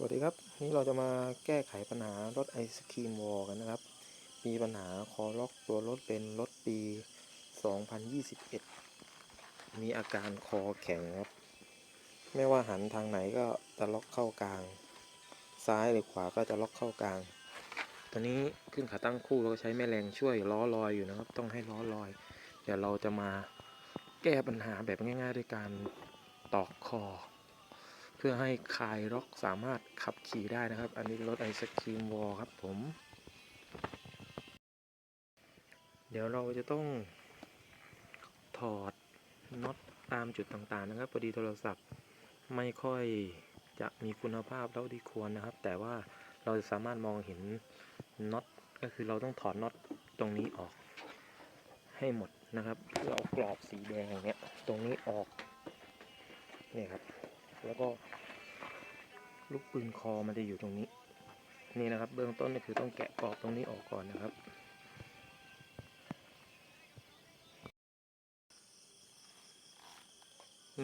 สวัสดีครับนี่เราจะมาแก้ไขปัญหารถไอศครีมวอลกันนะครับ มีปัญหาคอล็อกตัวรถเป็นรถปี 2021 มีอาการคอแข็งครับ ไม่ว่าหันทางไหนก็จะล็อกเข้ากลาง ซ้ายหรือขวาก็จะล็อกเข้ากลาง ตอนนี้ขึ้นขาตั้งคู่เราก็ใช้แม่แรงช่วยล้อลอยอยู่นะครับ ต้องให้ล้อลอย เดี๋ยวเราจะมาแก้ปัญหาแบบง่าย ๆ ด้วยการตอกคอ เพื่อให้คายล็อกสามารถขับขี่ได้นะครับ อันนี้รถไอศครีมวอลครับผม เดี๋ยวเราจะต้องถอดน็อตตามจุดต่างๆนะครับพอดีโทรศัพท์ไม่ค่อยจะมีคุณภาพเท่าที่ควรนะครับ แต่ว่าเราจะสามารถมองเห็นน็อตก็คือเราต้องถอดน็อตตรงนี้ออก ให้หมดนะครับเพื่อเอากรอบสีแดงอย่างเงี้ยตรงนี้ออกเนี่ยครับ แล้วก็ ลูกปืนคอมันจะอยู่ตรงนี้ นี่นะครับ เบื้องต้นก็คือต้องแกะกรอบตรงนี้ออกก่อนนะครับ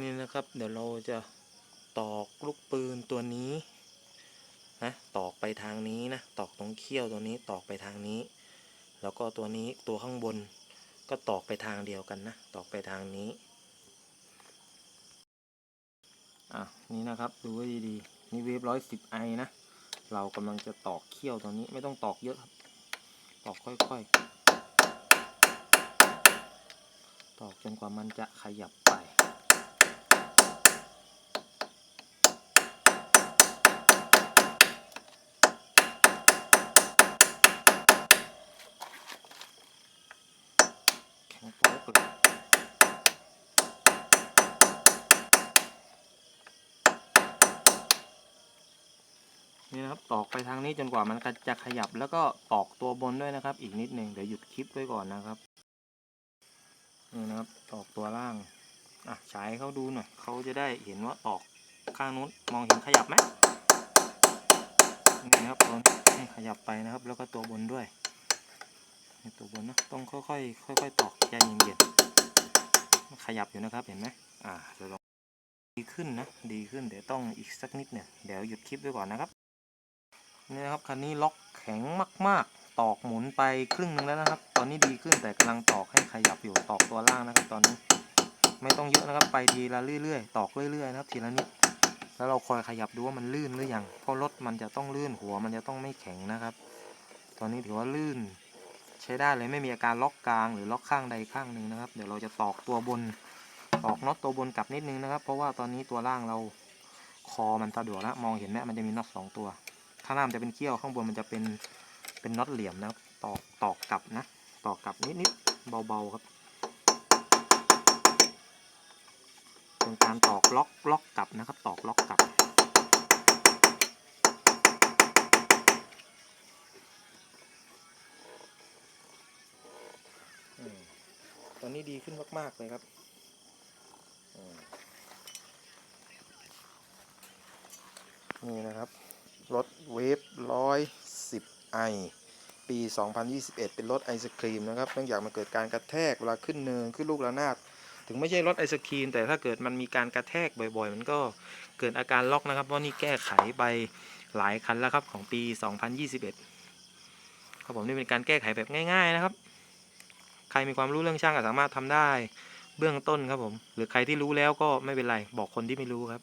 นี่นะครับ เดี๋ยวเราจะตอกลูกปืนตัวนี้นะตอกไปทางนี้นะตอกตรงเขี้ยวตัวนี้ตอกไปทางนี้ แล้วก็ตัวนี้ตัวข้างบนก็ตอกไปทางเดียวกันนะ ตอกไปทางนี้ อะนี่นะครับดูไว้ดีๆนี่เวฟร้อยสิบไอนะเรากำลังจะตอกเขี้ยวตรงนี้ไม่ต้องตอกเยอะครับ ตอกค่อยๆ ตอกจนกว่ามันจะขยับไปแข็งโป๊กเลย นี่นะครับตอกไปทางนี้จนกว่ามันจะขยับแล้วก็ตอกตัวบนด้วยนะครับ อีกนิดหนึ่งเดี๋ยวหยุดคลิปไว้ก่อนนะครับนี่นะครับตอกตัวล่างอะฉายเขาดูหน่อยเขาจะได้เห็นว่าตอกข้างนู้นมองเห็นขยับไหมนี่นะครับตัวนี้ขยับไปนะครับ แล้วก็ตัวบนด้วยตัวบนนะต้องค่อยๆค่อยๆตอกใจเย็นๆขยับอยู่นะครับเห็นไหมอ่าเดี๋ยวลองดีขึ้นนะดีขึ้นเดี๋ยวต้องอีกสักนิดเนี่ยเดี๋ยวหยุดคลิปไว้ก่อนนะครับ นี่นะครับคันนี้ล็อกแข็งมาก ๆ ตอกหมุนไปครึ่งหนึ่งแล้วนะครับ ตอนนี้ดีขึ้นแต่กำลังตอกให้ขยับอยู่ตอกตัวล่างนะครับ ตอนนี้ไม่ต้องเยอะนะครับไปทีละเรื่อยๆ ตอกเรื่อยๆนะครับ ทีละนิดแล้วเราคอยขยับดูว่ามันลื่นหรือยังเพราะรถมันจะต้องลื่นหัวมันจะต้องไม่แข็งนะครับ ตอนนี้ถือว่าลื่นใช้ได้เลยไม่มีอาการล็อกกลางหรือล็อกข้างใดข้างหนึ่งนะครับ เดี๋ยวเราจะตอกตัวบนตอกน็อตตัวบนกลับนิดนึงนะครับ เพราะว่าตอนนี้ตัวล่างเราคอมันสะดวกแล้วมองเห็นไหมมันจะมีน็อตสองตัว ข้างล่างมันจะเป็นเขี้ยวข้างบนมันจะเป็นเป็นน็อตเหลี่ยมนะครับตอกตอกกลับนะตอกกลับนิดนิดเบาๆครับเป็นการตอกล็อกล็อกกลับนะครับ ตอกล็อกกลับ ตอนนี้ดีขึ้นมาก ๆ เลยครับนี่นะครับ รถเวฟร้อยสิบไอปี 2021 เป็นรถไอศครีมนะครับเนื่องจากมันเกิดการกระแทกเวลาขึ้นเนินขึ้นลูกระนาดถึงไม่ใช่รถไอศครีม แต่ถ้าเกิดมันมีการกระแทกบ่อยๆ มันก็เกิดอาการล็อกนะครับเพราะนี่แก้ไขไปหลายคันแล้วครับของปี 2021 ครับผมนี่เป็นการแก้ไขแบบง่าย ๆนะครับ ใครมีความรู้เรื่องช่างก็สามารถทำได้เบื้องต้นครับผม หรือใครที่รู้แล้วก็ไม่เป็นไร บอกคนที่ไม่รู้ครับ